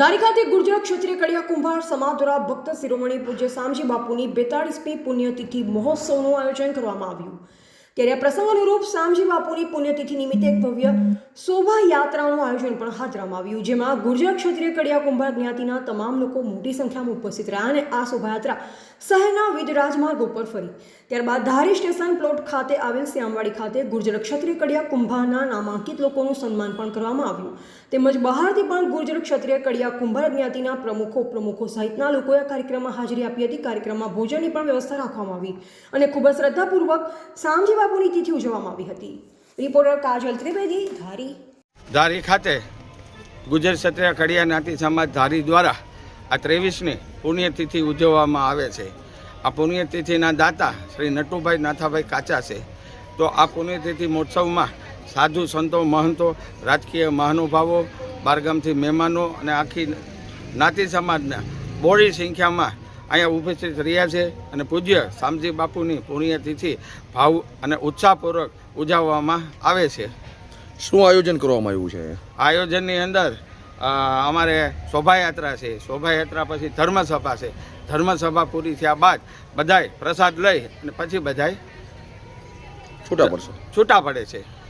ધારી ગુર્જર ક્ષત્રિય કડિયા કુંભાર સમાજ દ્વારા ભક્ત શિરોમણી પૂજ્ય સામજી બાપુની બેતાળીસમી પુણ્યતિથિ મહોત્સવનું આયોજન કરવામાં આવ્યું. ત્યારે પ્રસંગ અનુરૂપ સામજી બાપુની પુણ્યતિથિ નિમિત્તે એક ભવ્ય શોભાયાત્રાનું આયોજન પણ હાથ ધરવામાં આવ્યું, જેમાં ગુર્જર ક્ષત્રિય કડિયા કુંભાર જ્ઞાતિના તમામ લોકો મોટી સંખ્યામાં ઉપસ્થિત રહ્યા અને આ શોભાયાત્રા શહેરના વિવિધ રાજમાર્ગ ઉપર ફરી. ત્યારબાદ ધારી સ્ટેશન પ્લોટ ખાતે આવેલ શ્યામવાડી ખાતે ગુર્જર ક્ષત્રિય કડિયા કુંભારના નામાંકિત લોકોનું સન્માન પણ કરવામાં આવ્યું. તેમજ બહારથી પણ ગુર્જર ક્ષત્રિય કડિયા કુંભાર જ્ઞાતિના પ્રમુખો પ્રમુખો સહિતના લોકોએ આ કાર્યક્રમમાં હાજરી આપી હતી. કાર્યક્રમમાં ભોજનની પણ વ્યવસ્થા રાખવામાં આવી અને ખૂબ જ શ્રદ્ધાપૂર્વક સામજી બાપુની તિથિ ઉજવવામાં આવી હતી. રિપોર્ટર કાજલ ત્રિવેદી, ધારી. ધારી ખાતે ગુજર ક્ષત્રિય કડિયા જ્ઞાતિ સમાજ ધારી દ્વારા આ ત્રેવીસની પુણ્યતિથિ ઉજવવામાં આવે છે. આ પુણ્યતિથિના દાતા શ્રી નટુભાઈ નાથાભાઈ કાચા છે. તો આ પુણ્યતિથિ મહોત્સવમાં સાધુ સંતો મહંતો રાજકીય મહાનુભાવો બારગામથી મહેમાનો અને આખી નાતી સમાજના બોડી સંખ્યામાં અહીંયા ઉપસ્થિત રહ્યા છે અને પૂજ્ય શામજી બાપુની પુણ્યતિથિ ભાવ અને ઉત્સાહપૂર્વક ઉજવવામાં આવે છે. શું આયોજન કરવામાં આવ્યું છે? આયોજનની અંદર અમારે શોભાયાત્રા છે. શોભાયાત્રા પછી ધર્મસભા છે. ધર્મસભા પૂરી થયા બાદ બધાય પ્રસાદ લઈ અને પછી બધાય છૂટા પડશે. છૂટા પડે છે.